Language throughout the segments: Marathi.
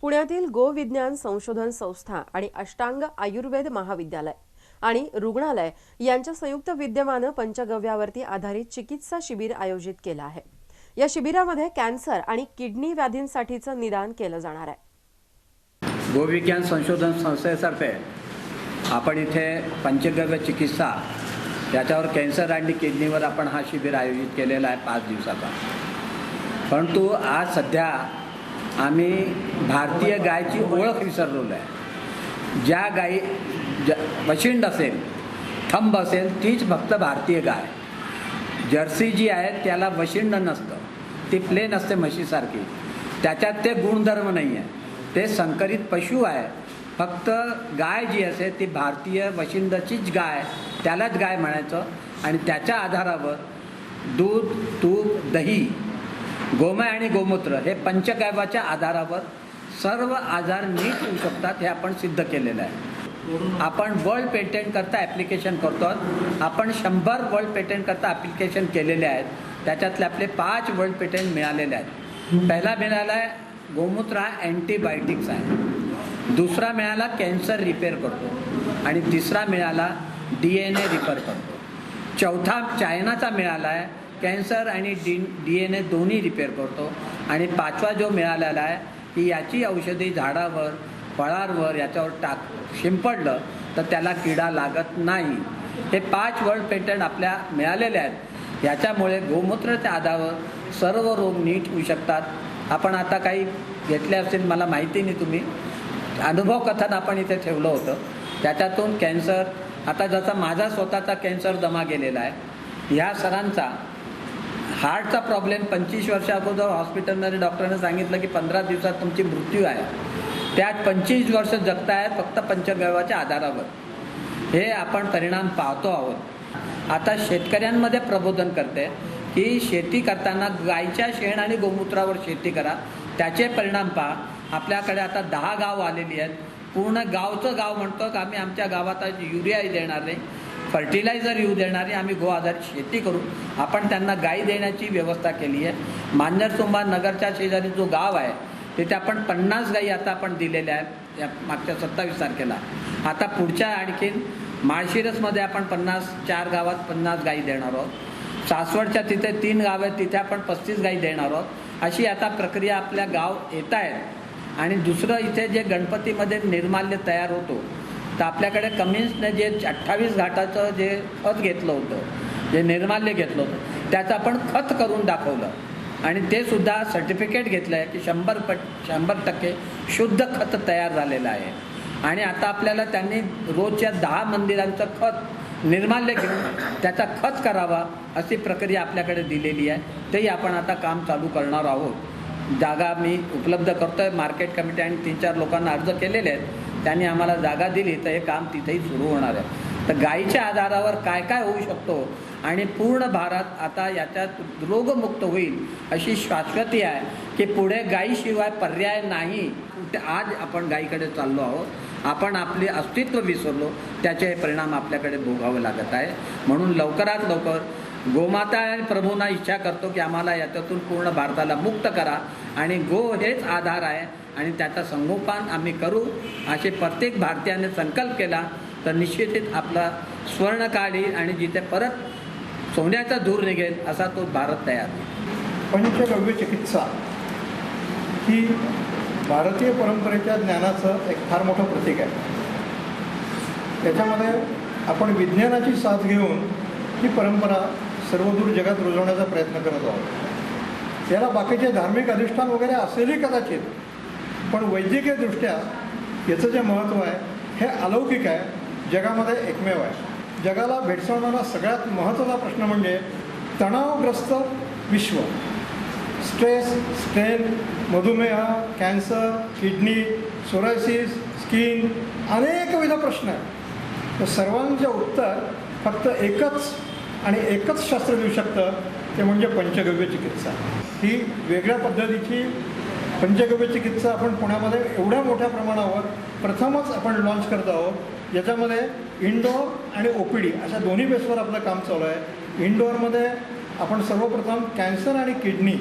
पुण्यातील गोविज्ञान संशोधन संस्था आणि अष्टांग आयुर्वेद महाविद्यालय आणि रुग्णालय यांच्या संयुक्त विद्यमानं पंचगव्यावरती आधारित चिकित्सा शिबिर आयोजित केलं आहे. या शिबिरामध्ये कॅन्सर आणि किडनी व्याधींसाठीचं निदान केलं जाणार आहे. गोविज्ञान संशोधन संस्थेतर्फे आपण इथे पंचगव्य चिकित्सा याच्यावर कॅन्सर आणि किडनीवर आपण हा शिबिर आयोजित केलेला आहे पाच दिवसाचा. परंतु आज सध्या आम्ही भारतीय गायची ओळख विसरलेलो आहे. ज्या गाई ज वशिंड असेल थंब असेल तीच फक्त भारतीय गाय. जर्सी जी आहे त्याला वशिंड नसतं. ती प्लेन असते म्हशीसारखी. त्याच्यात ते गुणधर्म नाही आहे ते संकरित पशु आहे. फक्त गाय जी असते ती भारतीय वशिंडचीच गाय त्यालाच गाय म्हणायचं. आणि त्याच्या आधारावर दूध तूप दही गोमय आणि गोमूत्र हे पंचगावाच्या आधारावर सर्व आजार नीट होऊ शकतात हे आपण सिद्ध केलेलं आहे. आपण वर्ल्ड पेटंट करता ॲप्लिकेशन करतो आहोत. आपण शंभर वर्ल्ड पेटंट करता ॲप्लिकेशन केलेले आहेत. त्याच्यातले आपले पाच वर्ल्ड पेटंट मिळालेले आहेत. पहिला मिळाला आहे गोमूत्र हा अँटीबायोटिक्स आहे. दुसरा मिळाला कॅन्सर रिपेअर करतो. आणि तिसरा मिळाला डी एन ए रिपेअर करतो. चौथा चायनाचा मिळाला आहे कॅन्सर आणि डी डी एन ए दोन्ही रिपेअर करतो. आणि पाचवा जो मिळालेला आहे की याची औषधी झाडावर फळांवर याच्यावर टाक शिंपडलं तर त्याला किडा लागत नाही. हे पाच वर्ल्ड पेटंट आपल्या मिळालेले आहेत. याच्यामुळे गोमूत्राच्या आधारावर सर्व रोग नीट होऊ शकतात. आपण आता काही घेतले असतील मला माहिती नाही तुम्ही. अनुभव कथन आपण इथे ठेवलं होतं. त्याच्यातून कॅन्सर आता जसा माझा स्वतःचा कॅन्सर जमा गेलेला आहे ह्या सरांचा हार्टचा प्रॉब्लेम पंचवीस वर्षा अगोदर हॉस्पिटलमध्ये डॉक्टरांनी सांगितलं की पंधरा दिवसात तुमची मृत्यू आहे. त्यात पंचवीस वर्ष जगतायत फक्त पंचगव्याच्या आधारावर. हे आपण परिणाम पाहतो आहोत. आता शेतकऱ्यांमध्ये प्रबोधन करते की शेती करताना गायच्या शेण आणि गोमूत्रावर शेती करा. त्याचे परिणाम पहा. आपल्याकडे आता दहा गाव आलेली आहेत. पूर्ण गावचं गाव म्हणतो की आम्ही आमच्या गावात आज युरियाही देणार नाही. फर्टिलायझर येऊ देणारी आम्ही गो आधारित शेती करू. आपण त्यांना गाई देण्याची व्यवस्था केली आहे. मांजरसुंबा नगरच्या शेजारी जो गाव आहे तिथे आपण पन्नास गाई आता आपण दिलेल्या आहेत या मागच्या सत्तावीस तारखेला. आता पुढच्या आणखीन माळशिरसमध्ये आपण पन्नास चार गावात पन्नास गाई देणार आहोत. सासवडच्या तिथे तीन गाव आहेत तिथे आपण पस्तीस गाई देणार आहोत. अशी आता प्रक्रिया आपल्या गाव येत आहेत. आणि दुसरं इथे जे गणपतीमध्ये निर्माल्य तयार होतो तर आपल्याकडे कमिन्सने जे अठ्ठावीस घाटाचं जे खत घेतलं होतं जे निर्माल्य घेतलं होतं त्याचं आपण खत करून दाखवलं. आणि ते सुद्धा सर्टिफिकेट घेतलं आहे की शंभर पट शंभर टक्के शुद्ध खत तयार झालेलं आहे. आणि आता आपल्याला त्यांनी रोजच्या दहा मंदिरांचं खत निर्माल्य घेऊन त्याचा खत करावा अशी प्रक्रिया आपल्याकडे दिलेली आहे. तेही आपण आता काम चालू करणार आहोत. जागा मी उपलब्ध करतो आहे मार्केट कमिटी आणि तीन चार लोकांना अर्ज केलेले आहेत. त्यांनी आम्हाला जागा दिली तर हे काम तिथेही सुरू होणार आहे. तर गायीच्या आधारावर काय काय होऊ शकतो आणि पूर्ण भारत आता याच्यात रोगमुक्त होईल अशी शाश्वती आहे की पुढे गायीशिवाय पर्याय नाही. कुठे आज आपण गायीकडे चाललो आहोत आपण आपले अस्तित्व विसरलो त्याचे हे परिणाम आपल्याकडे भोगावे लागत आहे म्हणून लवकरात लवकर गोमाता आणि प्रभूंना इच्छा करतो की आम्हाला याच्यातून पूर्ण भारताला मुक्त करा. आणि गो हेच आधार आहे आणि त्याचा संगोपन आम्ही करू असे प्रत्येक भारतीयाने संकल्प केला तर निश्चितच आपला स्वर्ण काढी आणि जिथे परत सोन्याचा धूर निघेल असा तो भारत तयार होईल. पंचगव्य चिकित्सा ही भारतीय परंपरेच्या ज्ञानाचं एक फार मोठं प्रतीक आहे. त्याच्यामध्ये आपण विज्ञानाची साथ घेऊन ही परंपरा सर्वदूर जगात रुजवण्याचा प्रयत्न करत आहोत. याला बाकीचे धार्मिक अधिष्ठान वगैरे असेलही कदाचित पण वैद्यकीयदृष्ट्या याचं जे महत्त्व आहे हे अलौकिक आहे जगामध्ये एकमेव आहे. जगाला भेडसावणारा सगळ्यात महत्त्वाचा प्रश्न म्हणजे तणावग्रस्त विश्व. स्ट्रेस स्ट्रेन मधुमेह कॅन्सर किडनी सोरायसिस स्किन अनेकविध प्रश्न आहेत. तर सर्वांचे उत्तर फक्त एकच आणि एकच शास्त्र देऊ शकतं ते म्हणजे पंचगव्य चिकित्सा. ही वेगळ्या पद्धतीची पंचगव्य चिकित्सा आपण पुण्यामध्ये एवढ्या मोठ्या प्रमाणावर प्रथमच आपण लॉन्च करत आहोत. याच्यामध्ये इनडोअर आणि ओ पी डी अशा दोन्ही बेसवर आपलं काम चालू आहे. इंडोअरमध्ये आपण सर्वप्रथम कॅन्सर आणि किडनी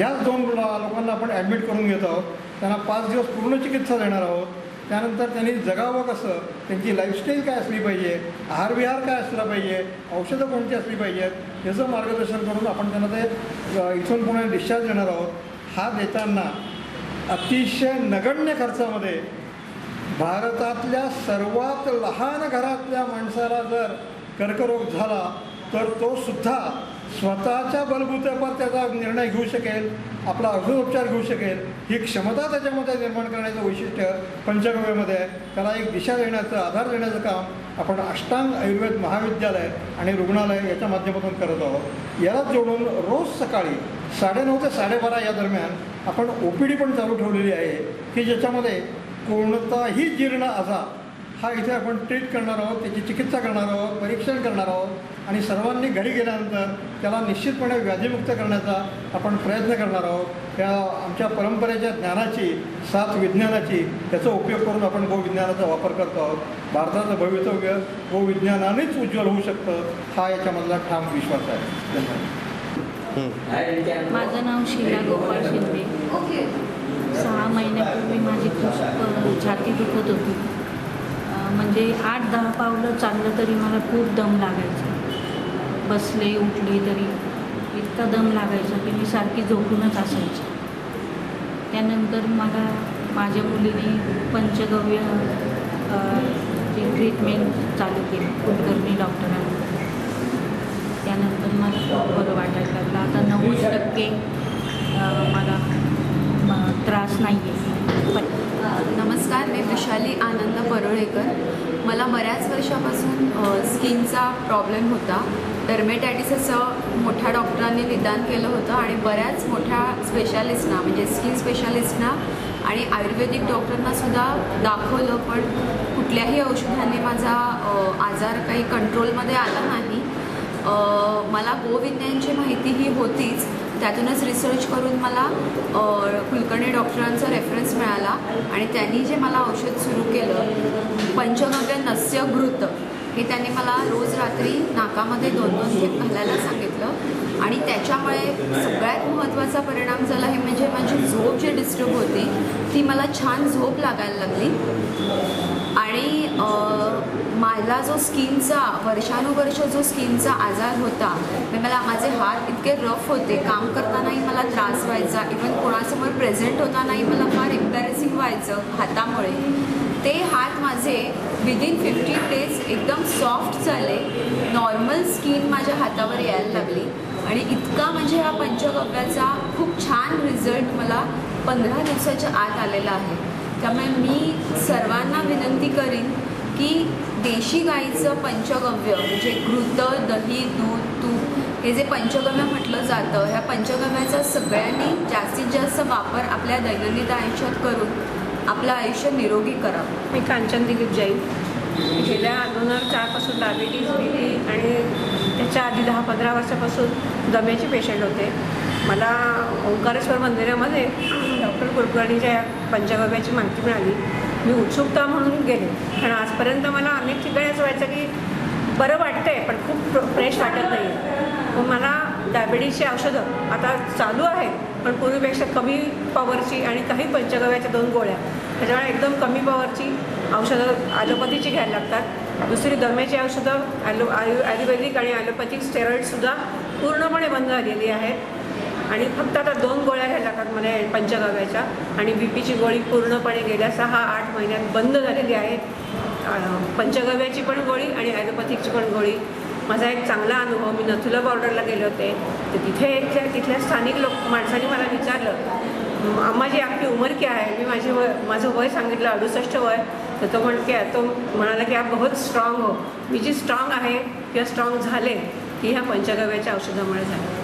याच दोन लोकांना आपण ॲडमिट करून घेत आहोत. त्यांना पाच दिवस पूर्ण चिकित्सा देणार आहोत. त्यानंतर त्यांनी जगावं कसं? त्यांची लाईफस्टाईल काय असली पाहिजे? आहारविहार काय असला पाहिजे? औषधं कोणती असली पाहिजेत? याचं मार्गदर्शन करून आपण त्यांना ते इथून पुन्हा डिस्चार्ज देणार आहोत. हा देताना अतिशय नगण्य खर्चामध्ये भारतातल्या सर्वात लहान घरातल्या माणसाला जर कर्करोग झाला तर तो सुद्धा स्वतःच्या बलबुत्यावर त्याचा निर्णय घेऊ शकेल. आपला औषधोपचार घेऊ शकेल. ही क्षमता त्याच्यामध्ये निर्माण करण्याचं वैशिष्ट्य पंचगव्यामध्ये आहे. त्याला एक दिशा देण्याचं आधार देण्याचं काम आपण अष्टांग आयुर्वेद महाविद्यालय आणि रुग्णालय याच्या माध्यमातून करत आहोत. याला जोडून रोज सकाळी साडेनऊ ते साडेबारा या दरम्यान आपण ओ पी डी पण चालू ठेवलेली आहे की ज्याच्यामध्ये कोणताही जीर्ण आजार हा इथे आपण ट्रीट करणार आहोत त्याची चिकित्सा करणार आहोत परीक्षण करणार आहोत. आणि सर्वांनी घरी गेल्यानंतर त्याला निश्चितपणे व्याधीमुक्त करण्याचा आपण प्रयत्न करणार आहोत. त्या आमच्या परंपरेच्या ज्ञानाची साथ विज्ञानाची त्याचा उपयोग करून आपण गोविज्ञानाचा वापर करतो आहोत. भारताचं भवितव्य गोविज्ञानानेच उज्ज्वल होऊ शकतं हा याच्यामधला ठाम विश्वास आहे. धन्यवाद. माझं नाव शीला गोपाळ शिंदे. सहा महिन्यापूर्वी माझी खूप छाती दुखत होती. म्हणजे आठ दहा पावलं चाललं तरी मला खूप दम लागायचा. बसले उठले तरी इतका दम लागायचा की मी सारखी झोपूनच असायची. त्यानंतर मला माझ्या मुलीने पंचगव्य ची ट्रीटमेंट चालू केली कुलकर्णी डॉक्टरांनी त्यानंतर मला खूप बरं वाटायला लागलं. आता नव्वद टक्के मला त्रास नाही आहे पण नमस्कार मी विशाली आनंद परोळेकर. मला बऱ्याच वर्षापासून स्किनचा प्रॉब्लेम होता. डर्मेटायटिसचं मोठ्या डॉक्टरांनी निदान केलं होतं आणि बऱ्याच मोठ्या स्पेशालिस्टना म्हणजे स्किन स्पेशालिस्टना आणि आयुर्वेदिक डॉक्टरांनासुद्धा दाखवलं पण कुठल्याही औषधांनी माझा आजार काही कंट्रोलमध्ये आला नाही. मला गोविज्ञानची माहिती ही होतीच. त्यातूनच रिसर्च करून मला कुलकर्णी डॉक्टरांचा रेफरन्स मिळाला आणि त्यांनी जे मला औषध सुरू केलं पंचगव्य नस्य घृत हे त्यांनी मला रोज रात्री नाकामध्ये दोन दोन थेंब घालायला सांगितलं. आणि त्याच्यामुळे सगळ्यात महत्त्वाचा परिणाम झाला हे म्हणजे माझी झोप जी डिस्टर्ब होती ती मला छान झोप लागायला लागली. आणि माझा मला जो स्किनचा वर्षानुवर्ष जो स्किनचा आजार होता मला माझे हात इतके रफ होते काम करतानाही मला त्रास व्हायचा इवन कोणासमोर प्रेझेंट होतानाही मला फार एम्बॅरेसिंग व्हायचं हातामुळे. ते हात माझे विदिन फिफ्टी डेज एकदम सॉफ्ट झाले. नॉर्मल स्किन माझ्या हातावर यायला लागली. आणि इतका म्हणजे ह्या पंचगव्याचा खूप छान रिझल्ट मला पंधरा दिवसाच्या आत आलेला आहे. त्यामुळे मी सर्वांना विनंती करीन की देशी गाईचं पंचगव्य म्हणजे घृत दही दूध तूप हे जे पंचगव्य म्हटलं जातं ह्या पंचगव्याचा सगळ्यांनी जास्तीत जास्त वापर आपल्या दैनंदिन आयुष्यात करून आपलं आयुष्य निरोगी करावं मी कांचन दिलीप जैन. गेल्या दोन हजार चारपासून डायबिटीज दिली आणि त्याच्या आधी दहा पंधरा वर्षापासून दम्याचे पेशंट होते. मला ओंकारेश्वर मंदिरामध्ये डॉक्टर कुलकर्णीच्या या पंचगव्याची माहिती मिळाली. मी उत्सुकता म्हणून गेले. कारण आजपर्यंत मला अनेक ठिकाणी असं व्हायचं की बरं वाटतंय पण खूप फ्रेश वाटत नाही मग मला डायबिटीजची औषधं आता चालू आहे पण पूर्वीपेक्षा कमी पॉवरची आणि काही पंचगव्याच्या दोन गोळ्या. त्याच्यामुळे एकदम कमी पॉवरची औषधं ॲलोपॅथीची घ्यायला लागतात. दुसरी दम्याची औषधं ॲलो आयु आयुर्वेदिक आणि ॲलोपॅथिक स्टेरॉइडसुद्धा पूर्णपणे बंद झालेली आहेत. आणि फक्त आता दोन गोळ्या घ्यायला लागतात मला पंचगव्याच्या. आणि बी पीची गोळी पूर्णपणे गेल्या सहा आठ महिन्यात बंद झालेली आहे पंचगव्याची पण गोळी आणि ॲलोपॅथिकची पण गोळी. माझा एक चांगला अनुभव मी नथुला बॉर्डरला गेले होते. तर तिथे एक तिथल्या स्थानिक लोक माणसाने मला विचारलं माझी आपली उमर क्या आहे? मी माझी वय माझं वय सांगितलं अडुसष्ट वय. तर तो म्हण की तो म्हणाला की आप बहुत स्ट्रॉंग हो. मी जी स्ट्रॉंग आहे किंवा स्ट्रॉंग झाले ती ह्या पंचगव्याच्या औषधामुळे झाले.